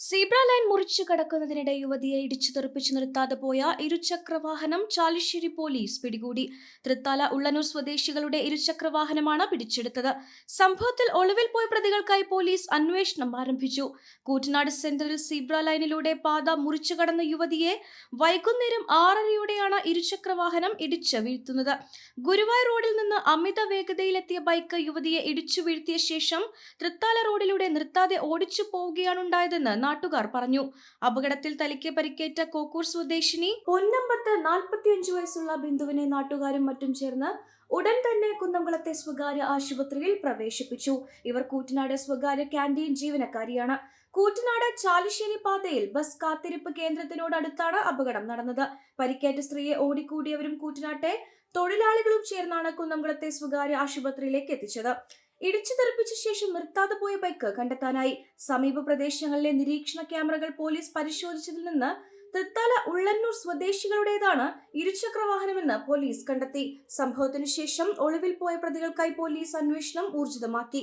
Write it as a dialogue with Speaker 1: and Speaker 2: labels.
Speaker 1: Zebra line മുറിച്ചു കടക്കുന്നതിനിടെ യുവതിയെ ഇടിച്ചു തെറിപ്പിച്ചു നിർത്താതെ പോയ ഇരുചക്രവാഹനം ചാലിശ്ശേരി പോലീസ് പിടികൂടി. തൃത്താല ഉള്ളനൂർ സ്വദേശികളുടെ ഇരുചക്രവാഹനമാണ് പിടിച്ചെടുത്തത്. സംഭവത്തിൽ ഒളിവിൽ പോയ പ്രതികൾക്കായി പോലീസ് അന്വേഷണം ആരംഭിച്ചു. കൂറ്റനാട് സെന്ററിൽ സീബ്ര ലൈനിലൂടെ പാത മുറിച്ചു കടന്ന യുവതിയെ വൈകുന്നേരം ആറരയോടെയാണ് ഇരുചക്രവാഹനം ഇടിച്ചു വീഴ്ത്തുന്നത്. ഗുരുവായൂർ റോഡിൽ നിന്ന് അമിത വേഗതയിലെത്തിയ ബൈക്ക് യുവതിയെ ഇടിച്ചു വീഴ്ത്തിയ ശേഷം തൃത്താല റോഡിലൂടെ നിർത്താതെ ഓടിച്ചു പോവുകയാണുണ്ടായതെന്ന് നാട്ടുകാർ പറഞ്ഞു. അപകടത്തിൽ തലയ്ക്ക് പരിക്കേറ്റ കോക്കൂർ സ്വദേശിനി പൊന്നമ്പത്ത് നാൽപ്പത്തിയഞ്ച് വയസ്സുള്ള ബിന്ദുവിനെ നാട്ടുകാരും മറ്റും ചേർന്ന് ഉടൻ തന്നെ കുന്നംകുളത്തെ സ്വകാര്യ ആശുപത്രിയിൽ പ്രവേശിപ്പിച്ചു. ഇവർ കൂറ്റനാട് സ്വകാര്യ ക്യാന്റീൻ ജീവനക്കാരിയാണ്. കൂറ്റനാട് ചാലിശ്ശേരി പാതയിൽ ബസ് കാത്തിരിപ്പ് കേന്ദ്രത്തിനോടടുത്താണ് അപകടം നടന്നത്. പരിക്കേറ്റ സ്ത്രീയെ ഓടിക്കൂടിയവരും കൂറ്റനാട്ടെ തൊഴിലാളികളും ചേർന്നാണ് കുന്നംകുളത്തെ സ്വകാര്യ ആശുപത്രിയിലേക്ക് എത്തിച്ചത്. ഇടിച്ചു തെറിപ്പിച്ച ശേഷം നിർത്താതെ പോയ ബൈക്ക് കണ്ടെത്താനായി. സമീപ പ്രദേശങ്ങളിലെ നിരീക്ഷണ ക്യാമറകൾ പോലീസ് പരിശോധിച്ചതിൽ നിന്ന് തൃത്താല ഉള്ളന്നൂർ സ്വദേശികളുടേതാണ് ഇരുചക്രവാഹനമെന്ന് പോലീസ് കണ്ടെത്തി. സംഭവത്തിനു ശേഷം ഒളിവിൽ പോയ പ്രതികൾക്കായി പോലീസ് അന്വേഷണം ഊർജിതമാക്കി.